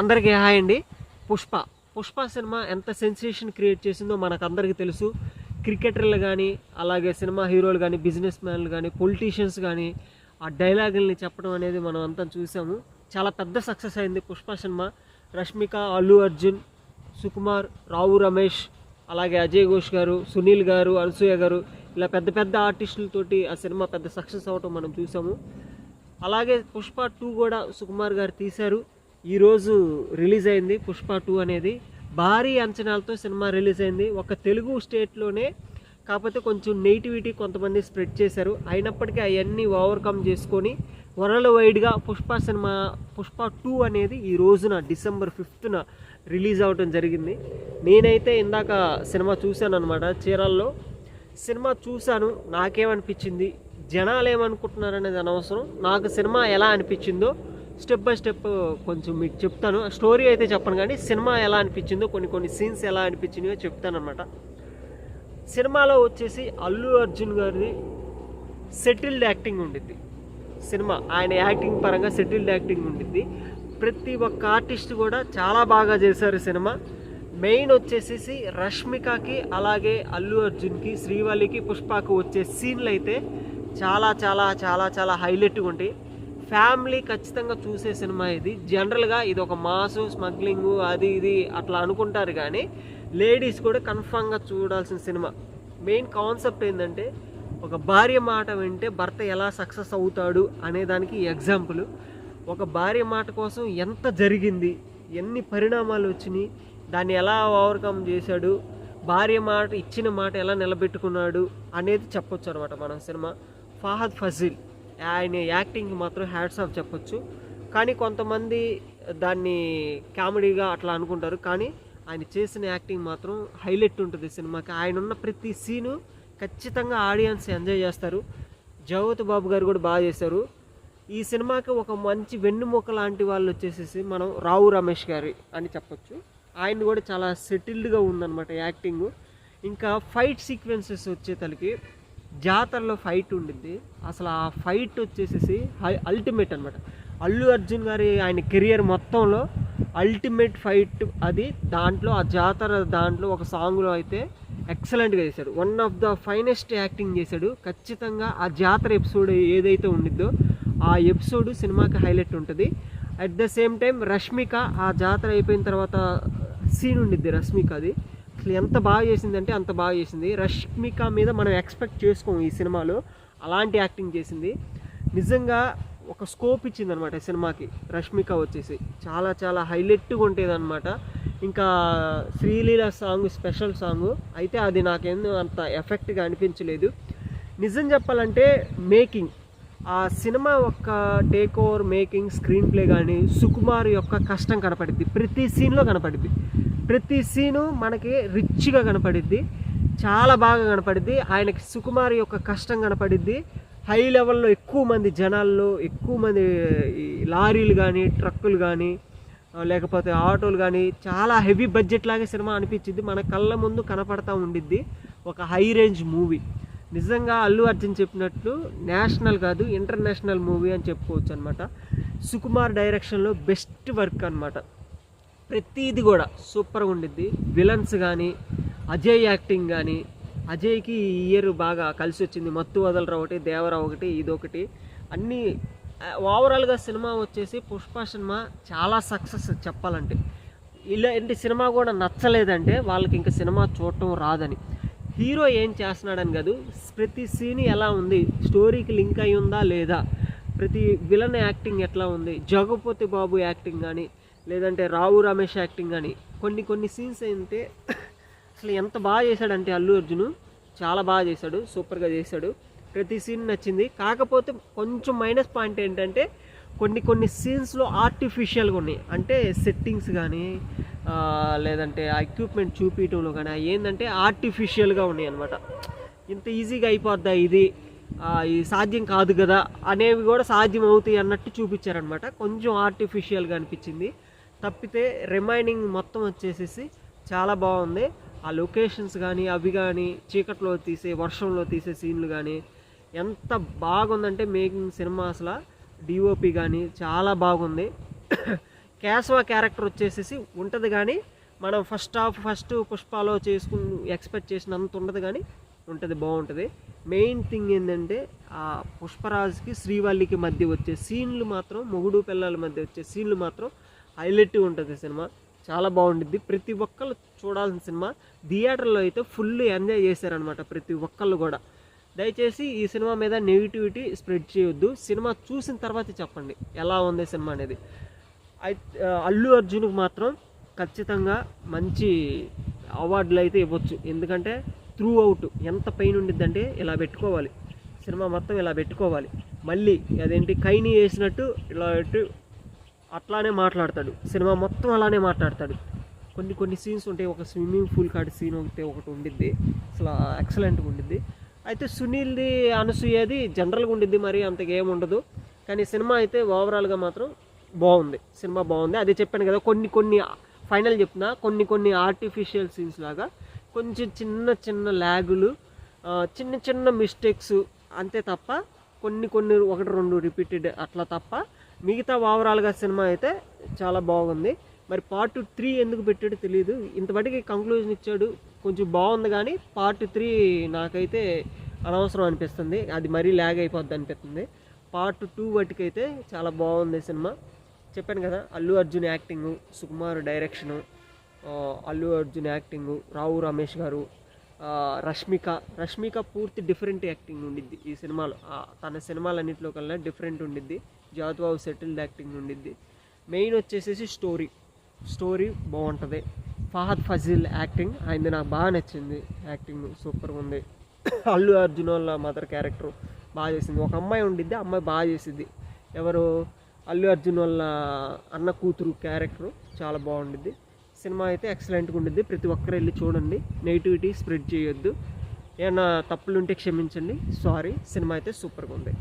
అందరికీ హాయ్ అండి. పుష్ప. పుష్ప సినిమా ఎంత సెన్సేషన్ క్రియేట్ చేసిందో మనకు అందరికీ తెలుసు. క్రికెటర్లు కానీ అలాగే సినిమా హీరోలు కానీ బిజినెస్ మ్యాన్లు కానీ పొలిటీషియన్స్ కానీ ఆ డైలాగుల్ని చెప్పడం అనేది మనం అంతా చూసాము. చాలా పెద్ద సక్సెస్ అయింది పుష్ప సినిమా. రష్మిక అల్లు అర్జున్ సుకుమార్ రావు రమేష్ అలాగే అజయ్ ఘోష్ గారు సునీల్ గారు అనసూయ గారు ఇలా పెద్ద పెద్ద ఆర్టిస్టులతోటి ఆ సినిమా పెద్ద సక్సెస్ అవటం మనం చూసాము. అలాగే పుష్ప టూ కూడా సుకుమార్ గారు తీశారు. ఈరోజు రిలీజ్ అయింది పుష్ప టూ అనేది. భారీ అంచనాలతో సినిమా రిలీజ్ అయింది. ఒక తెలుగు స్టేట్లోనే కాకపోతే కొంచెం నెగిటివిటీ కొంతమంది స్ప్రెడ్ చేశారు. అయినప్పటికీ అవన్నీ ఓవర్కమ్ చేసుకొని వరల్డ్ వైడ్గా పుష్ప సినిమా పుష్ప టూ అనేది ఈ రోజున డిసెంబర్ ఫిఫ్త్న రిలీజ్ అవ్వడం జరిగింది. నేనైతే ఇందాక సినిమా చూశాను అనమాట చీరాల్లో. సినిమా చూశాను. నాకేమనిపించింది? జనాలు ఏమనుకుంటున్నారు అనేది అనవసరం. నాకు సినిమా ఎలా అనిపించిందో స్టెప్ బై స్టెప్ కొంచెం మీకు చెప్తాను. స్టోరీ అయితే చెప్పను కానీ సినిమా ఎలా అనిపించిందో కొన్ని కొన్ని సీన్స్ ఎలా అనిపించినాయో చెప్తాను అనమాట సినిమాలో వచ్చేసి అల్లు అర్జున్ గారిది సెటిల్డ్ యాక్టింగ్ ఉండిద్ది. సినిమా ఆయన యాక్టింగ్ పరంగా సెటిల్డ్ యాక్టింగ్ ఉండిద్ది. ప్రతి ఒక్క ఆర్టిస్ట్ కూడా చాలా బాగా చేశారు సినిమా. మెయిన్ వచ్చేసేసి రష్మికకి అలాగే అల్లు అర్జున్కి శ్రీవల్లికి పుష్పకు వచ్చే సీన్లు అయితే చాలా చాలా చాలా చాలా హైలైట్గా ఉంటాయి. ఫ్యామిలీ ఖచ్చితంగా చూసే సినిమా ఇది. జనరల్గా ఇది ఒక మాసు స్మగ్లింగ్ అది ఇది అట్లా అనుకుంటారు కానీ లేడీస్ కూడా కన్ఫామ్గా చూడాల్సిన సినిమా. మెయిన్ కాన్సెప్ట్ ఏంటంటే ఒక భార్య మాట వింటే భర్త ఎలా సక్సెస్ అవుతాడు అనే దానికి ఎగ్జాంపుల్. ఒక భార్య మాట కోసం ఎంత జరిగింది ఎన్ని పరిణామాలు వచ్చినాయి దాన్ని ఎలా ఓవర్కమ్ చేశాడు భార్య మాట ఇచ్చిన మాట ఎలా నిలబెట్టుకున్నాడు అనేది చెప్పొచ్చు అనమాట మన సినిమా. ఫాహద్ ఫజిల్. ఆయన యాక్టింగ్ మాత్రం హ్యాట్స్ ఆఫ్ చెప్పొచ్చు. కానీ కొంతమంది దాన్ని కామెడీగా అట్లా అనుకుంటారు. కానీ ఆయన చేసిన యాక్టింగ్ మాత్రం హైలైట్ ఉంటుంది సినిమాకి. ఆయన ఉన్న ప్రతి సీను ఖచ్చితంగా ఆడియన్స్ ఎంజాయ్ చేస్తారు. జగత్ బాబు గారు కూడా బాగా చేశారు. ఈ సినిమాకి ఒక మంచి వెన్నుముక లాంటి వాళ్ళు వచ్చేసేసి మనం రావు రమేష్ గారి అని చెప్పొచ్చు. ఆయన కూడా చాలా సెటిల్డ్గా ఉందన్నమాట యాక్టింగ్. ఇంకా ఫైట్ సీక్వెన్సెస్ వచ్చేతలకి జాతరలో ఫైట్ ఉండిద్ది. అసలు ఆ ఫైట్ వచ్చేసేసి హై అల్టిమేట్ అనమాట అల్లు అర్జున్ గారి ఆయన కెరియర్ మొత్తంలో అల్టిమేట్ ఫైట్ అది దాంట్లో ఆ జాతర దాంట్లో ఒక సాంగ్లో అయితే ఎక్సలెంట్గా చేశాడు. One of the finest acting చేశాడు. ఖచ్చితంగా ఆ జాతర ఎపిసోడ్ ఏదైతే ఉండిద్దో ఆ ఎపిసోడ్ సినిమాకి హైలైట్ ఉంటుంది. At the same time Rashmika ఆ జాతర అయిపోయిన తర్వాత సీన్ ఉండిద్ది రష్మిక అది అసలు ఎంత బాగా చేసిందంటే అంత బాగా చేసింది. రష్మిక మీద మనం ఎక్స్పెక్ట్ చేసుకోము ఈ సినిమాలో. అలాంటి యాక్టింగ్ చేసింది. నిజంగా ఒక స్కోప్ ఇచ్చింది అనమాట సినిమాకి. రష్మిక వచ్చేసి చాలా చాలా హైలైట్గా ఉంటుంది అనమాట ఇంకా శ్రీలీల సాంగ్ స్పెషల్ సాంగ్ అయితే అది నాకేందో అంత ఎఫెక్ట్గా అనిపించలేదు. నిజం చెప్పాలంటే మేకింగ్. ఆ సినిమా యొక్క take over making screenplay కానీ సుకుమార్ యొక్క కష్టం కనపడిద్ది. ప్రతి సీన్లో కనపడిద్ది. ప్రతి సీను మనకి రిచ్గా కనపడిద్ది చాలా బాగా కనపడిద్ది ఆయనకి సుకుమార్ యొక్క కష్టం కనపడిద్ది హై లెవెల్లో ఎక్కువ మంది జనాల్లో ఎక్కువ మంది ఈ లారీలు కానీ ట్రక్కులు కానీ లేకపోతే ఆటోలు కానీ చాలా హెవీ బడ్జెట్ లాగే సినిమా అనిపించింది మన కళ్ళ ముందు కనపడతా ఉండిద్ది ఒక హై రేంజ్ మూవీ. నిజంగా అల్లు అర్జున్ చెప్పినట్లు నేషనల్ కాదు ఇంటర్నేషనల్ మూవీ అని చెప్పుకోవచ్చు అనమాట సుకుమార్ డైరెక్షన్లో బెస్ట్ వర్క్ అనమాట ప్రతిది కూడా సూపర్గా ఉండిద్ది. విలన్స్ కానీ అజయ్ యాక్టింగ్ కానీ అజయ్కి ఈ ఇయర్ బాగా కలిసి వచ్చింది. మత్తు వదలరా ఒకటి దేవరా ఒకటి ఇదొకటి అన్నీ ఓవరాల్గా సినిమా వచ్చేసి పుష్ప సినిమా చాలా సక్సెస్ చెప్పాలంటే. ఇలాంటి సినిమా కూడా నచ్చలేదంటే వాళ్ళకి ఇంకా సినిమా చూడటం రాదని. హీరో ఏం చేస్తున్నాడని కాదు ప్రతి సీన్ ఎలా ఉంది స్టోరీకి లింక్ అయి ఉందా లేదా ప్రతి విలన్ యాక్టింగ్ ఎట్లా ఉంది జగపతి బాబు యాక్టింగ్ కానీ లేదంటే రావు రమేష్ యాక్టింగ్ కానీ కొన్ని కొన్ని సీన్స్ అయితే అసలు ఎంత బాగా చేశాడంటే అల్లు అర్జును చాలా బాగా చేశాడు సూపర్గా చేశాడు. ప్రతి సీన్ నచ్చింది. కాకపోతే కొంచెం మైనస్ పాయింట్ ఏంటంటే కొన్ని కొన్ని సీన్స్లో ఆర్టిఫిషియల్గా ఉన్నాయి. అంటే సెట్టింగ్స్ కానీ లేదంటే ఆ ఎక్విప్మెంట్ చూపించడంలో కానీ ఏంటంటే ఆర్టిఫిషియల్గా ఉన్నాయి అనమాట ఇంత ఈజీగా అయిపోద్దా ఇది? ఇది సాధ్యం కాదు కదా? అనేవి కూడా సాధ్యం అవుతాయి అన్నట్టు చూపించారనమాట కొంచెం ఆర్టిఫిషియల్గా అనిపించింది. తప్పితే రిమైనింగ్ మొత్తం వచ్చేసేసి చాలా బాగుంది. ఆ లొకేషన్స్ కానీ అవి కానీ చీకట్లో తీసే వర్షంలో తీసే సీన్లు కానీ ఎంత బాగుందంటే మేకింగ్ సినిమా అసలు. డిఓపి కానీ చాలా బాగుంది. క్యాస్వా క్యారెక్టర్ వచ్చేసేసి ఉంటుంది కానీ మనం ఫస్ట్ హాఫ్ ఫస్ట్ పుష్పాలో చేసుకుని ఎక్స్పెక్ట్ చేసినంత ఉండదు కానీ ఉంటుంది బాగుంటుంది. మెయిన్ థింగ్ ఏంటంటే ఆ పుష్పరాజుకి శ్రీవల్లికి మధ్య వచ్చే సీన్లు మాత్రం మొగుడు పిల్లల మధ్య వచ్చే సీన్లు మాత్రం హైలైట్ ఉంటుంది సినిమా. చాలా బాగుంటుంది ప్రతి ఒక్కళ్ళు చూడాల్సిన సినిమా. థియేటర్లో అయితే ఫుల్ ఎంజాయ్ చేశారనమాట ప్రతి ఒక్కళ్ళు కూడా. దయచేసి ఈ సినిమా మీద నెగిటివిటీ స్ప్రెడ్ చేయొద్దు. సినిమా చూసిన తర్వాత చెప్పండి. ఎలా ఉంది సినిమా అనేది. అయితే అల్లు అర్జున్కి మాత్రం ఖచ్చితంగా మంచి అవార్డులు అయితే ఇవ్వచ్చు. ఎందుకంటే త్రూ అవుట్ ఎంత పెయిన్ ఉండిద్దంటే ఇలా పెట్టుకోవాలి. సినిమా మొత్తం ఇలా పెట్టుకోవాలి. మళ్ళీ అదేంటి కైని వేసినట్టు ఇలా పెట్టి అట్లానే మాట్లాడతాడు. సినిమా మొత్తం అలానే మాట్లాడతాడు. కొన్ని కొన్ని సీన్స్ ఉంటాయి ఒక స్విమ్మింగ్ పూల్ కాడి సీన్ ఒకటి ఒకటి ఉండిద్ది. అసలు ఎక్సలెంట్గా ఉండిద్ది. అయితే సునీల్ది అనసూయది జనరల్గా ఉండిద్ది మరి అంతగా ఏముండదు ఉండదు. కానీ సినిమా అయితే ఓవరాల్గా మాత్రం బాగుంది. సినిమా బాగుంది. అదే చెప్పాను కదా కొన్ని కొన్ని ఫైనల్ చెప్తున్నా కొన్ని కొన్ని ఆర్టిఫిషియల్ సీన్స్ లాగా కొంచెం చిన్న చిన్న ల్యాగులు చిన్న చిన్న మిస్టేక్స్ అంతే తప్ప కొన్ని కొన్ని ఒకటి రెండు రిపీటెడ్ అట్లా తప్ప మిగతా ఓవరాల్గా సినిమా అయితే చాలా బాగుంది. మరి పార్ట్ త్రీ ఎందుకు పెట్టాడో తెలియదు ఇంతవరకు కంక్లూజన్ ఇచ్చాడు. కొంచెం బాగుంది కానీ పార్ట్ త్రీ నాకైతే అనవసరం అనిపిస్తుంది. అది మరీ ల్యాగ్ అయిపోద్ది అనిపిస్తుంది. పార్ట్ టూ వాటికైతే చాలా బాగుంది సినిమా. చెప్పాను కదా Allu Arjun acting Sukumar direction Allu Arjun acting Rao Ramesh గారు రష్మిక. రష్మిక పూర్తి డిఫరెంట్ యాక్టింగ్ ఉండిద్ది ఈ సినిమాలో. తన సినిమాలన్నింటిలో కల్లా డిఫరెంట్ ఉండిద్ది. జాతుబాబు సెటిల్డ్ యాక్టింగ్ ఉండిద్ది. మెయిన్ వచ్చేసేసి స్టోరీ. స్టోరీ బాగుంటుంది. ఫహద్ ఫజిల్ యాక్టింగ్. ఆయనది నాకు బాగా నచ్చింది యాక్టింగ్. సూపర్గా ఉంది. అల్లు అర్జున్ వాళ్ళ మదర్ క్యారెక్టర్ బాగా చేసింది. ఒక అమ్మాయి ఉండిద్ది. అమ్మాయి బాగా చేసింది ఎవరు? అల్లు అర్జున్ వాళ్ళ అన్న కూతురు క్యారెక్టర్ చాలా బాగుండిద్ది. సినిమా అయితే ఎక్సలెంట్గా ఉండిద్ది. ప్రతి ఒక్కరు వెళ్ళి చూడండి. నెగిటివిటీ స్ప్రెడ్ చేయొద్దు. ఏమైనా తప్పులుంటే క్షమించండి. సారీ. సినిమా అయితే సూపర్గా ఉంది.